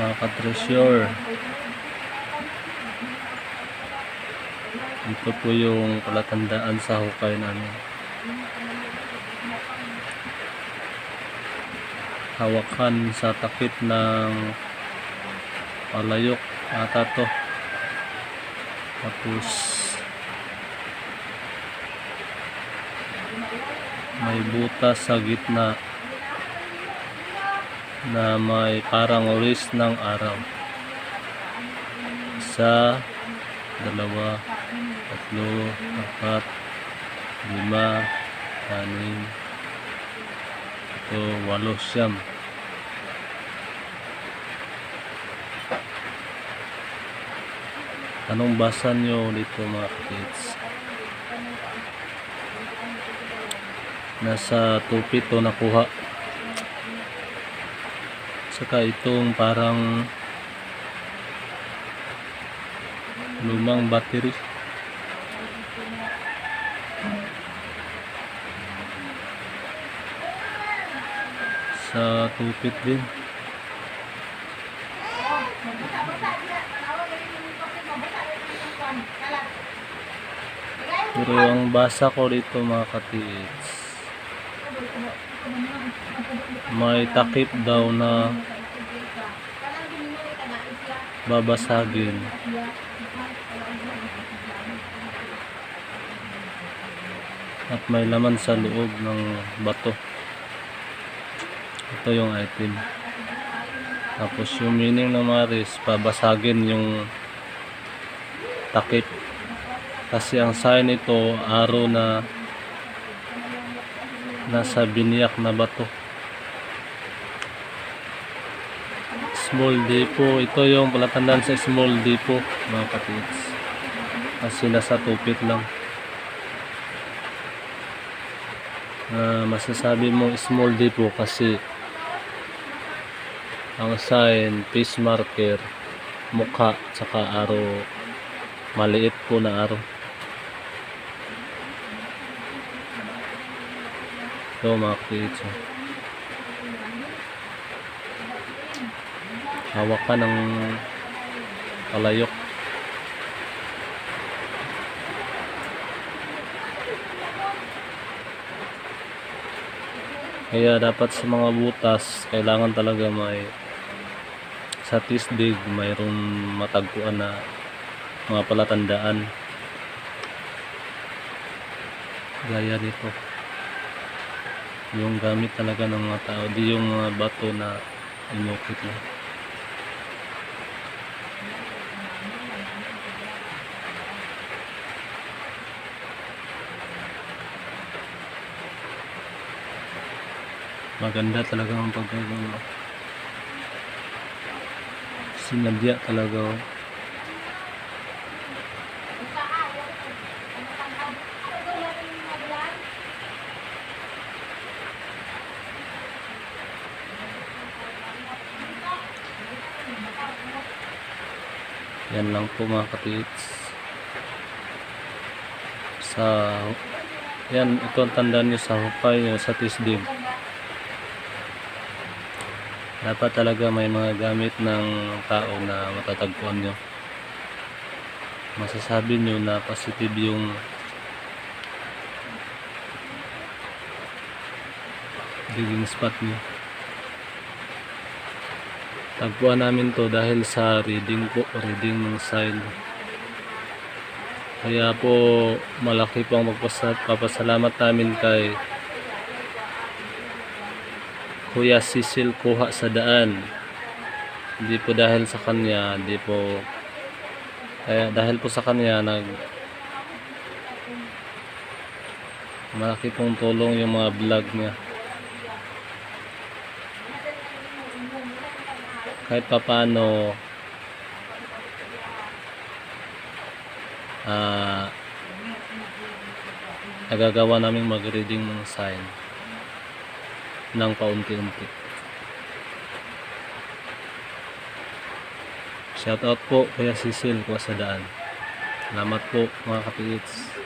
mga katreasure. Ito po yung palatandaan sa hukay namin. Hawakan sa takip ng palayok. Ata to. Tapos may butas sa gitna na may parang oris ng araw. Isa dalawa tatlo apat lima anim ito walo siyam. Anong basa nyo dito mga kids? Nasa tupit to nakuha saka itong parang lumang battery sa tupit din pero ang basa ko dito mga katiits may takip daw na babasagin. At may laman sa loob ng bato. Ito yung item. Tapos yung meaning ng maris babasagin yung takip. Kasi ang sign ito araw na nasa biniyak na bato. Small depot. Ito yung palatandaan sa small depot mga kapits kasi nasa tupit lang. Ah, masasabi mo small depot kasi ang sign face marker mukha tsaka araw maliit po na araw ito mga kapits oh. hawak ka ng palayok. Kaya dapat sa mga butas kailangan talaga may sa tisdig mayroong matagpuan na mga palatandaan. Gaya nito yung gamit talaga ng mga tao di yung mga bato na inukit lang maganda talaga ang pagkagawa sinadya talaga oh. Yan lang po mga katits sa yan ito ang tandaan nyo sa hukay nyo sa tisdig. Dapat talaga may mga gamit ng tao na matatagpuan nyo. Masasabi nyo na positive yung digging spot nyo tagpuan namin to dahil sa reading po reading ng sign kaya po malaki po ang magpapasalamat namin kay Kuya Cecil kuha sa daan. Hindi po dahil sa kanya, hindi po kaya dahil po sa kanya nag malaki pong tulong yung mga vlog niya. Kahit papaano ah nagagawa namin mag-reading ng sign ng paunti-unti. Shout out po Kuya Cecil ko sa daan. Salamat po mga kapitits.